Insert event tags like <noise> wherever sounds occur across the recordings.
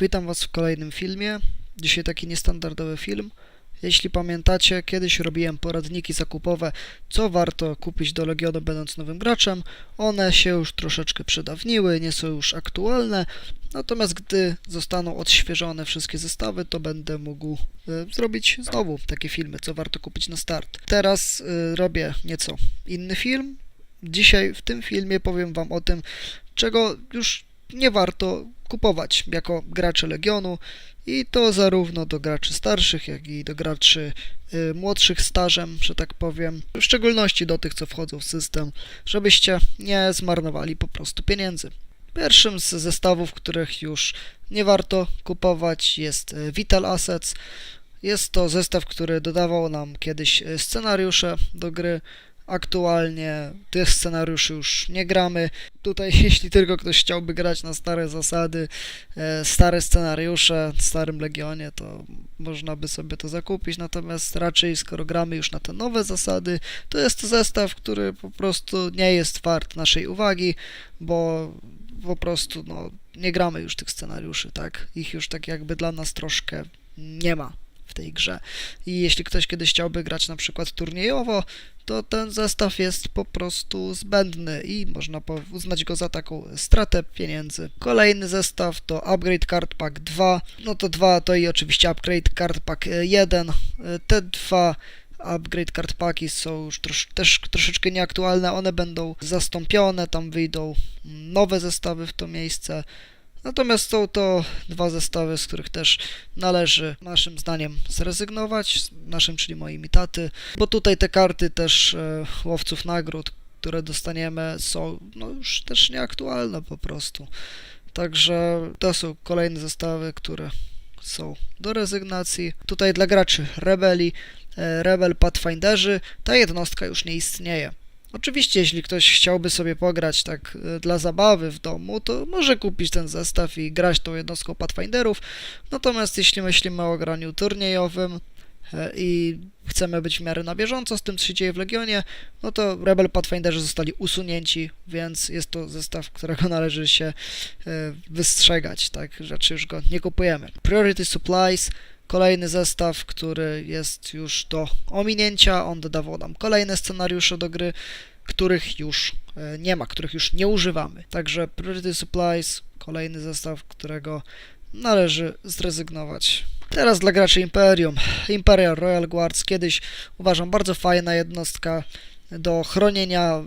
Witam Was w kolejnym filmie. Dzisiaj taki niestandardowy film. Jeśli pamiętacie, kiedyś robiłem poradniki zakupowe, co warto kupić do Legionu będąc nowym graczem. One się już troszeczkę przedawniły, nie są już aktualne. Natomiast gdy zostaną odświeżone wszystkie zestawy, to będę mógł e, zrobić znowu takie filmy, co warto kupić na start. Teraz e, robię nieco inny film. Dzisiaj w tym filmie powiem Wam o tym, czego już nie warto kupować jako gracze Legionu i to zarówno do graczy starszych, jak i do graczy y, młodszych stażem, że tak powiem, w szczególności do tych, co wchodzą w system, żebyście nie zmarnowali po prostu pieniędzy. Pierwszym z zestawów, których już nie warto kupować jest y, Vital Assets. Jest to zestaw, który dodawał nam kiedyś y, scenariusze do gry. Aktualnie tych scenariuszy już nie gramy. Tutaj, <laughs> jeśli tylko ktoś chciałby grać na stare zasady, e, stare scenariusze w starym Legionie, to można by sobie to zakupić. Natomiast raczej, skoro gramy już na te nowe zasady, to jest to zestaw, który po prostu nie jest wart naszej uwagi, bo po prostu no, nie gramy już tych scenariuszy, tak? Ich już tak jakby dla nas troszkę nie ma tej grze. I jeśli ktoś kiedyś chciałby grać na przykład turniejowo, to ten zestaw jest po prostu zbędny i można uznać go za taką stratę pieniędzy. Kolejny zestaw to Upgrade Card Pack 2, no to 2 to i oczywiście Upgrade Card Pack e, 1. E, Te dwa Upgrade Card Packi są już trosz, też troszeczkę nieaktualne, one będą zastąpione, tam wyjdą nowe zestawy w to miejsce. Natomiast są to dwa zestawy, z których też należy naszym zdaniem zrezygnować, naszym, czyli moimi taty, bo tutaj te karty też e, łowców nagród, które dostaniemy są no już też nieaktualne po prostu. Także to są kolejne zestawy, które są do rezygnacji. Tutaj dla graczy Rebeli, e, Rebel Pathfinderzy, ta jednostka już nie istnieje. Oczywiście, jeśli ktoś chciałby sobie pograć tak e, dla zabawy w domu, to może kupić ten zestaw i grać tą jednostką Pathfinderów. Natomiast jeśli myślimy o graniu turniejowym e, i chcemy być w miarę na bieżąco z tym, co się dzieje w Legionie, no to Rebel Pathfinderzy zostali usunięci, więc jest to zestaw, którego <laughs> należy się e, wystrzegać, tak? Raczej już go nie kupujemy. Priority Supplies Kolejny zestaw, który jest już do ominięcia, on dodawał nam kolejne scenariusze do gry, których już e, nie ma, których już nie używamy. Także Priority Supplies, kolejny zestaw, którego należy zrezygnować. Teraz dla graczy Imperium. Imperial Royal Guards, kiedyś uważam bardzo fajna jednostka do chronienia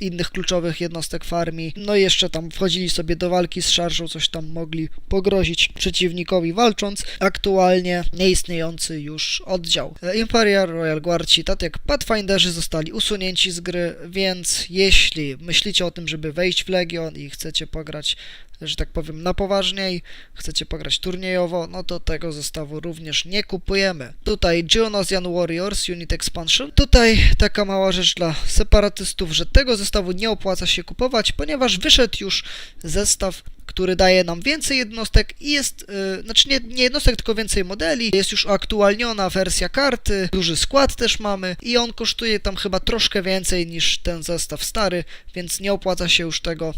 innych kluczowych jednostek farmii. No i jeszcze tam wchodzili sobie do walki z szarżą, coś tam mogli pogrozić przeciwnikowi walcząc. Aktualnie nieistniejący już oddział. Imperial Royal Guardci, tak jak Pathfinderzy zostali usunięci z gry, więc jeśli myślicie o tym, żeby wejść w Legion i chcecie pograć że tak powiem, na poważniej, chcecie pograć turniejowo, no to tego zestawu również nie kupujemy. Tutaj Geonosian Warriors Unit Expansion. Tutaj taka mała rzecz dla separatystów, że tego zestawu nie opłaca się kupować, ponieważ wyszedł już zestaw który daje nam więcej jednostek i jest, yy, znaczy nie, nie jednostek, tylko więcej modeli. Jest już aktualniona wersja karty, duży skład też mamy i on kosztuje tam chyba troszkę więcej niż ten zestaw stary, więc nie opłaca się już tego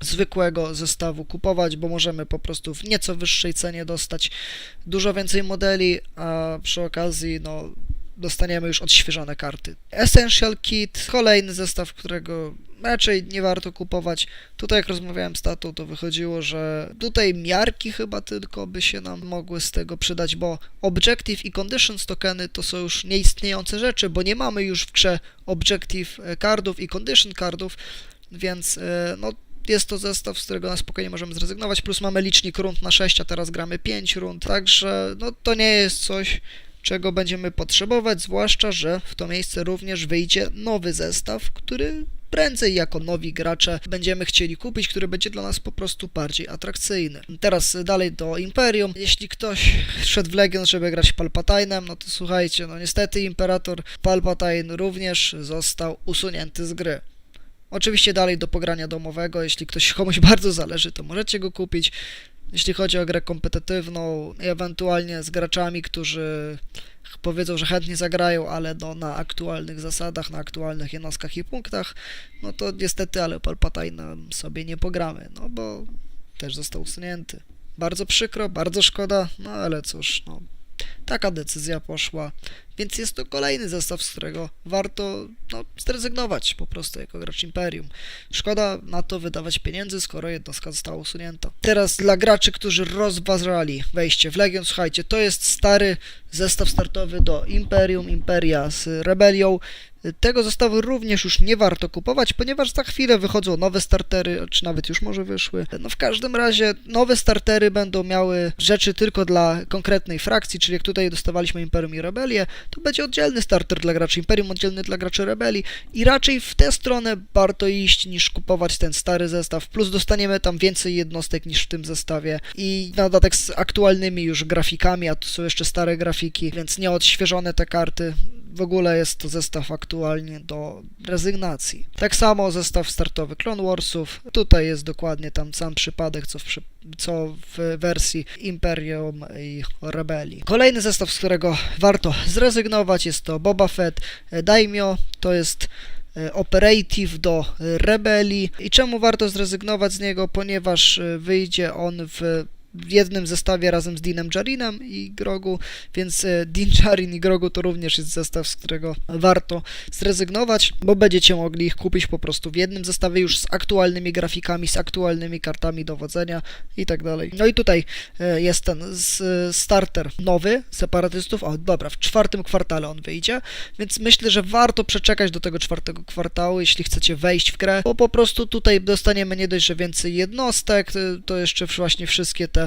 zwykłego zestawu kupować, bo możemy po prostu w nieco wyższej cenie dostać dużo więcej modeli, a przy okazji no dostaniemy już odświeżone karty. Essential Kit, kolejny zestaw, którego raczej nie warto kupować. Tutaj jak rozmawiałem z tatą, to wychodziło, że tutaj miarki chyba tylko by się nam mogły z tego przydać, bo Objective i Conditions tokeny to są już nieistniejące rzeczy, bo nie mamy już w grze Objective cardów i Condition cardów, więc e, no jest to zestaw, z którego na spokojnie możemy zrezygnować, plus mamy licznik rund na 6, a teraz gramy 5 rund, także no to nie jest coś, czego będziemy potrzebować, zwłaszcza, że w to miejsce również wyjdzie nowy zestaw, który prędzej jako nowi gracze będziemy chcieli kupić, który będzie dla nas po prostu bardziej atrakcyjny. Teraz dalej do Imperium. Jeśli ktoś szedł w Legion, żeby grać Palpatine'em, no to słuchajcie, no niestety Imperator Palpatine również został usunięty z gry. Oczywiście dalej do pogrania domowego, jeśli ktoś komuś <laughs> bardzo zależy, to możecie go kupić. Jeśli chodzi o grę kompetytywną, ewentualnie z graczami, którzy powiedzą, że chętnie zagrają, ale no, na aktualnych zasadach, na aktualnych jednostkach i punktach, no to niestety, ale Palpatine sobie nie pogramy, no bo też został usunięty. Bardzo przykro, bardzo szkoda, no ale cóż, no. Taka decyzja poszła, więc jest to kolejny zestaw, z którego warto no, zrezygnować po prostu jako gracz Imperium. Szkoda na to wydawać pieniędzy, skoro jednostka została usunięta. Teraz dla graczy, którzy rozważali wejście w Legion, słuchajcie, to jest stary zestaw startowy do Imperium, Imperia z Rebelią. Tego zestawu również już nie warto kupować, ponieważ za chwilę wychodzą nowe startery, czy nawet już może wyszły. No w każdym razie nowe startery będą miały rzeczy tylko dla konkretnej frakcji, czyli jak tutaj dostawaliśmy Imperium i Rebelię, to będzie oddzielny starter dla graczy Imperium, oddzielny dla graczy Rebelii i raczej w tę stronę warto iść niż kupować ten stary zestaw, plus dostaniemy tam więcej jednostek niż w tym zestawie i na dodatek z aktualnymi już grafikami, a to są jeszcze stare grafiki, więc nieodświeżone te karty. W ogóle jest to zestaw aktualnie do rezygnacji. Tak samo zestaw startowy Clone Warsów. Tutaj jest dokładnie tam sam przypadek, co w, co w wersji Imperium i Rebelii. Kolejny zestaw, z którego warto zrezygnować, jest to Boba Fett Daimyo. To jest e, Operative do Rebelii. I czemu warto zrezygnować z niego? Ponieważ e, wyjdzie on w w jednym zestawie razem z Dinem Jarinem i Grogu, więc e, Din Jarin i Grogu to również jest zestaw, z którego warto zrezygnować, bo będziecie mogli ich kupić po prostu w jednym zestawie już z aktualnymi grafikami, z aktualnymi kartami dowodzenia i tak dalej. No i tutaj e, jest ten starter nowy separatystów, o dobra, w czwartym kwartale on wyjdzie, więc myślę, że warto przeczekać do tego czwartego kwartału, jeśli chcecie wejść w grę, bo po prostu tutaj dostaniemy nie dość, że więcej jednostek, to- to jeszcze właśnie wszystkie te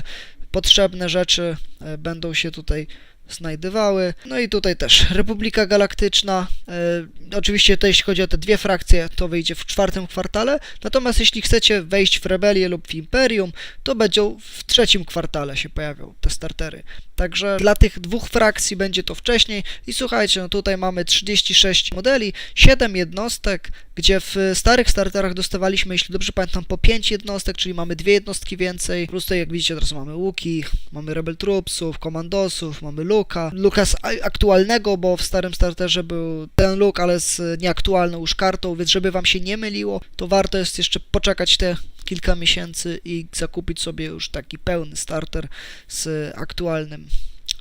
potrzebne rzeczy e, będą się tutaj znajdowały. No i tutaj też Republika Galaktyczna. E, oczywiście to jeśli chodzi o te dwie frakcje, to wyjdzie w czwartym kwartale. Natomiast jeśli chcecie wejść w Rebelię lub w Imperium, to będą w trzecim kwartale się pojawią te startery. Także dla tych dwóch frakcji będzie to wcześniej. I słuchajcie, no tutaj mamy 36 modeli, 7 jednostek, gdzie w starych starterach dostawaliśmy, jeśli dobrze pamiętam, po 5 jednostek, czyli mamy dwie jednostki więcej. Plus tutaj, jak widzicie, teraz mamy łuki, mamy Rebel Troopsów, Komandosów, mamy Luka. Luka z aktualnego, bo w starym starterze był ten Luke, ale z nieaktualną już kartą, więc żeby wam się nie myliło, to warto jest jeszcze poczekać te kilka miesięcy i zakupić sobie już taki pełny starter z aktualnym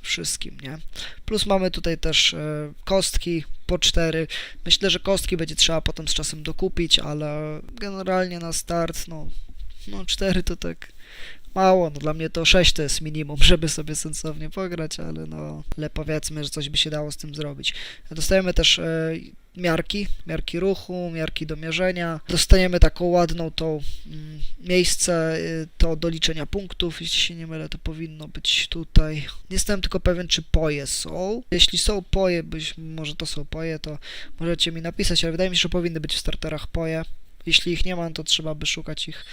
wszystkim, nie? Plus mamy tutaj też e, kostki po cztery. Myślę, że kostki będzie trzeba potem z czasem dokupić, ale generalnie na start, no, no cztery to tak mało, no dla mnie to 6 to jest minimum, <laughs> żeby sobie sensownie pograć, ale no, ale powiedzmy, że coś by się dało z tym zrobić. Dostajemy też e, miarki, miarki ruchu, miarki do mierzenia. Dostajemy taką ładną tą mm, miejsce y, to do liczenia punktów, jeśli się nie mylę, to powinno być tutaj. Nie jestem tylko pewien, czy poje są. Jeśli są poje, być może to są poje, to możecie mi napisać, ale wydaje mi się, że powinny być w starterach poje. Jeśli ich nie ma, to trzeba by szukać ich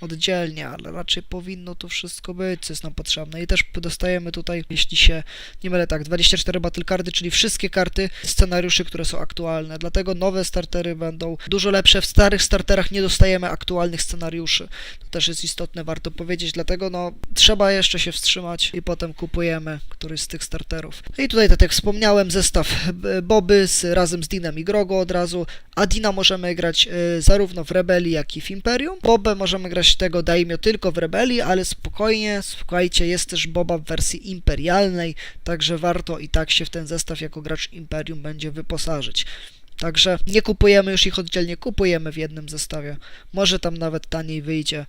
oddzielnie, ale raczej powinno to wszystko być, co jest nam potrzebne. I też dostajemy tutaj, jeśli się nie mylę, tak, 24 battle cardy, czyli wszystkie karty scenariuszy, które są aktualne. Dlatego nowe startery będą dużo lepsze. W starych starterach nie dostajemy aktualnych scenariuszy. To też jest istotne, warto powiedzieć. Dlatego no, trzeba jeszcze się wstrzymać i potem kupujemy któryś z tych starterów. I tutaj, tak jak wspomniałem, zestaw b- Boby z, razem z Dinem i Grogo od razu. A Dina możemy grać y, zarówno w Rebelii, jak i w Imperium. Bobę możemy grać tego Daimyo tylko w Rebelii, ale spokojnie, słuchajcie, jest też Boba w wersji imperialnej, także warto i tak się w ten zestaw jako gracz Imperium będzie wyposażyć. Także nie kupujemy już ich oddzielnie, kupujemy w jednym zestawie. Może tam nawet taniej wyjdzie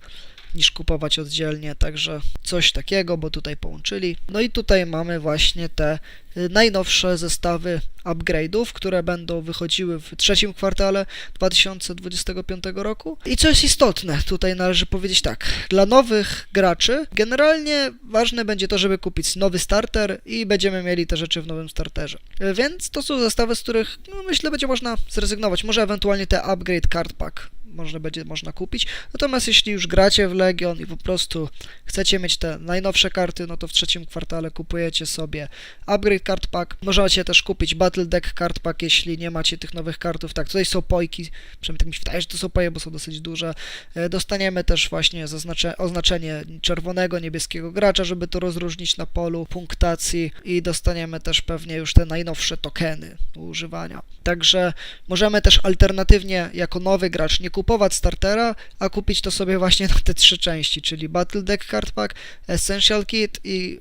niż kupować oddzielnie, także coś takiego, bo tutaj połączyli. No i tutaj mamy właśnie te y, najnowsze zestawy upgrade'ów, które będą wychodziły w trzecim kwartale 2025 roku. I co jest istotne, tutaj należy powiedzieć tak, dla nowych graczy generalnie ważne będzie to, żeby kupić nowy starter i będziemy mieli te rzeczy w nowym starterze. Y, Więc to są zestawy, z których no, myślę będzie można zrezygnować. Może ewentualnie te upgrade card pack można będzie można kupić. Natomiast jeśli już gracie w Legion i po prostu chcecie mieć te najnowsze karty, no to w trzecim kwartale kupujecie sobie Upgrade Card Pack. Możecie też kupić Battle Deck Card Pack, jeśli nie macie tych nowych kartów. Tak, tutaj są pojki, przynajmniej tak mi się wydaje, że to są poje, bo są dosyć duże. E, Dostaniemy też właśnie oznaczenie czerwonego, niebieskiego gracza, żeby to rozróżnić na polu punktacji i dostaniemy też pewnie już te najnowsze tokeny do używania. Także możemy też alternatywnie jako nowy gracz nie kupować kupować startera, a kupić to sobie właśnie na te trzy części, czyli Battle Deck Card Pack, Essential Kit i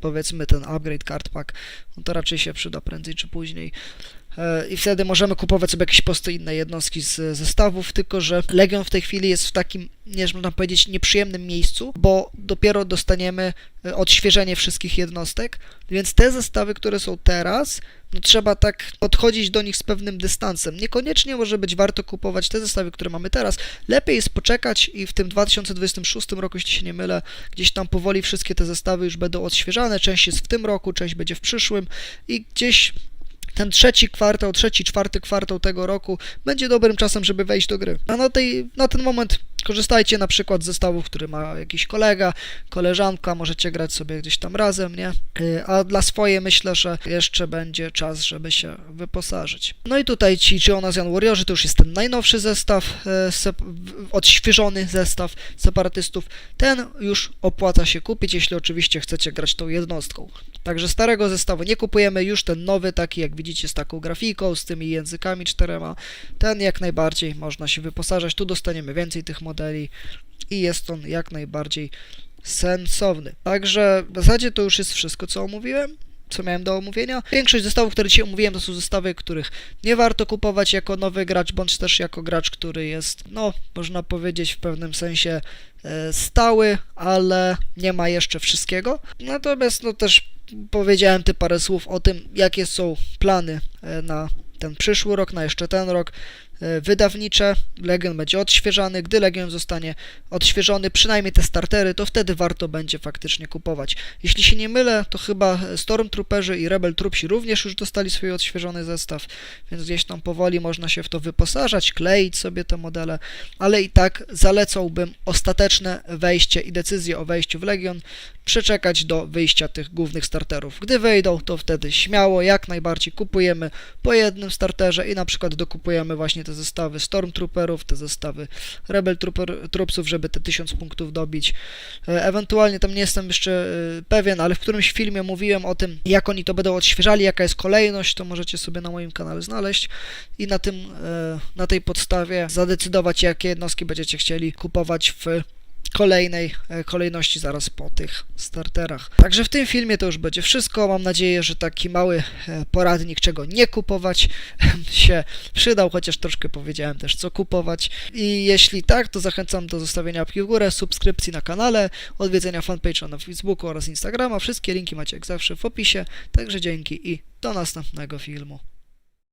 powiedzmy ten Upgrade Card Pack. No to raczej się przyda prędzej czy później. E, I wtedy możemy kupować sobie jakieś posty inne jednostki z zestawów, tylko że Legion w tej chwili jest w takim, nie można powiedzieć, nieprzyjemnym miejscu, bo dopiero dostaniemy e, odświeżenie wszystkich jednostek, więc te zestawy, które są teraz, no trzeba tak podchodzić do nich z pewnym dystansem. Niekoniecznie może być warto kupować te zestawy, które mamy teraz. Lepiej jest poczekać i w tym 2026 roku, jeśli się nie mylę, gdzieś tam powoli wszystkie te zestawy już będą odświeżane. Część jest w tym roku, część będzie w przyszłym i gdzieś ten trzeci kwartał, trzeci, czwarty kwartał tego roku będzie dobrym czasem, żeby wejść do gry. A na, tej, na ten moment korzystajcie na przykład z zestawów, który ma jakiś kolega, koleżanka, możecie grać sobie gdzieś tam razem, nie? Y, A dla swojej myślę, że jeszcze będzie czas, żeby się wyposażyć. No i tutaj ci Geonasian Warriorzy to już jest ten najnowszy zestaw, e, odświeżony zestaw separatystów. Ten już opłaca się kupić, jeśli oczywiście chcecie grać tą jednostką. Także starego zestawu nie kupujemy, już ten nowy, taki jak widzicie z taką grafiką, z tymi językami czterema, ten jak najbardziej można się wyposażać, tu dostaniemy więcej tych modeli i jest on jak najbardziej sensowny. Także w zasadzie to już jest wszystko, co omówiłem. Co miałem do omówienia? Większość zestawów, które dzisiaj omówiłem, to są zestawy, których nie warto kupować jako nowy gracz, bądź też jako gracz, który jest, no, można powiedzieć w pewnym sensie e, stały, ale nie ma jeszcze wszystkiego. Natomiast, no też powiedziałem ty parę słów o tym, jakie są plany e, na ten przyszły rok, na jeszcze ten rok wydawnicze. Legion będzie odświeżany. Gdy Legion zostanie odświeżony, przynajmniej te startery, to wtedy warto będzie faktycznie kupować. Jeśli się nie mylę, to chyba Stormtrooperzy i Rebel Troopsi również już dostali swój odświeżony zestaw, więc gdzieś tam powoli można się w to wyposażać, kleić sobie te modele, ale i tak zalecałbym ostateczne wejście i decyzję o wejściu w Legion przeczekać do wyjścia tych głównych starterów. Gdy wejdą, to wtedy śmiało, jak najbardziej kupujemy po jednym starterze i na przykład dokupujemy właśnie te zestawy Stormtrooperów, te zestawy Rebel Trooper, Troopsów, żeby te 1000 punktów dobić. E, Ewentualnie tam nie jestem jeszcze e, pewien, ale w którymś filmie mówiłem o tym, jak oni to będą odświeżali, jaka jest kolejność, to możecie sobie na moim kanale znaleźć i na tym, e, na tej podstawie zadecydować, jakie jednostki będziecie chcieli kupować w kolejnej e, kolejności zaraz po tych starterach. Także w tym filmie to już będzie wszystko. Mam nadzieję, że taki mały e, poradnik, czego nie kupować <laughs> się przydał, chociaż troszkę powiedziałem też, co kupować. I jeśli tak, to zachęcam do zostawienia łapki w górę, subskrypcji na kanale, odwiedzenia fanpage'a na Facebooku oraz Instagrama. Wszystkie linki macie jak zawsze w opisie. Także dzięki i do następnego filmu.